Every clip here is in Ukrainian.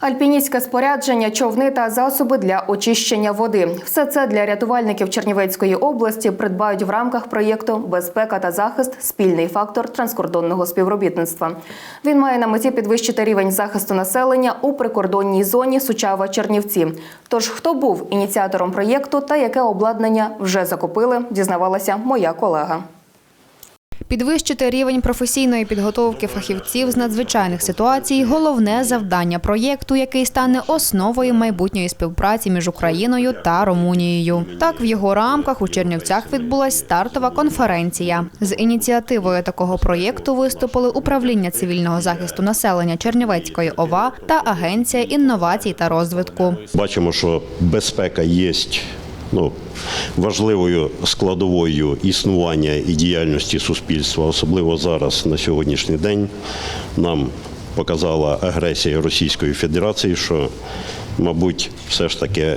Альпіністське спорядження, човни та засоби для очищення води. Все це для рятувальників Чернівецької області придбають в рамках проєкту Безпека та захист спільний фактор транскордонного співробітництва. Він має на меті підвищити рівень захисту населення у прикордонній зоні Сучава Чернівці. Тож, хто був ініціатором проєкту та яке обладнання вже закупили, дізнавалася моя колега. Підвищити рівень професійної підготовки фахівців з надзвичайних ситуацій головне завдання проєкту, який стане основою майбутньої співпраці між Україною та Румунією. Так, в його рамках у Чернівцях відбулась стартова конференція. З ініціативою такого проєкту виступили управління цивільного захисту населення Чернівецької ОВА та Агенція інновацій та розвитку. Бачимо, що безпека є ну, важливою складовою існування і діяльності суспільства, особливо зараз на сьогоднішній день. Нам показала агресія Російської Федерації, що, мабуть, все ж таки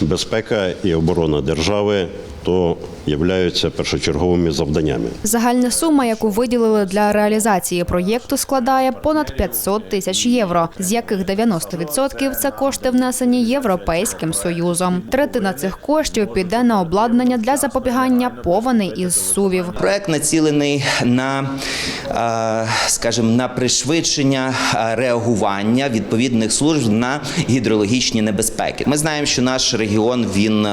безпека і оборона держави то являються першочерговими завданнями. Загальна сума, яку виділили для реалізації проєкту, складає понад 500 тисяч євро, з яких 90% – це кошти внесені Європейським Союзом. Третина цих коштів піде на обладнання для запобігання повеней із сувів. Проект націлений на, е, скажімо, на пришвидшення е, реагування відповідних служб на гідрологічні небезпеки. Ми знаємо, що наш регіон він.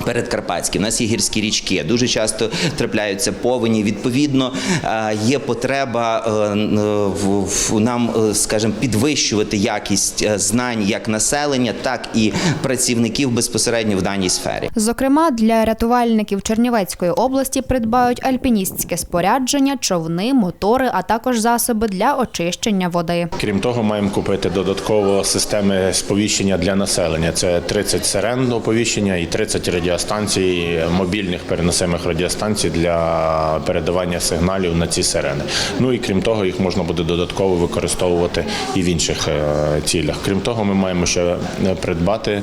Е, Передкарпатський, у нас є гірські річки, дуже часто трапляються повені. Відповідно, е, є потреба е, в- нам, е, скажімо, підвищувати якість е, знань як населення, так і працівників безпосередньо в даній сфері. Зокрема, для рятувальників Чернівецької області придбають альпіністське спорядження, човни, мотори, а також засоби для очищення води. Крім того, маємо купити додатково системи сповіщення для населення. Це 30 сирен оповіщення і 30 радіостанцій, мобільних переносимих радіостанцій для передавання сигналів на ці сирени. Ну і крім того, їх можна буде додатково використовувати і в інших е, цілях. Крім того, ми маємо ще е, придбати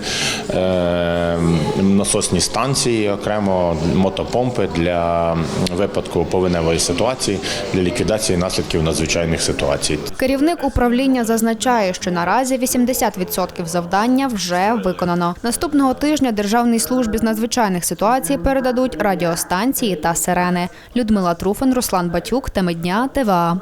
е, насосні станції, окремо мотопомпи для випадку повеневої ситуації для ліквідації наслідків надзвичайних ситуацій. Керівник управління зазначає, що наразі 80% завдання вже виконано. Наступного тижня Державній службі з надзвичайних ситуацій передадуть радіостанції та сирени. Людмила Труфин, Руслан Батюк, теми дня, ТВА.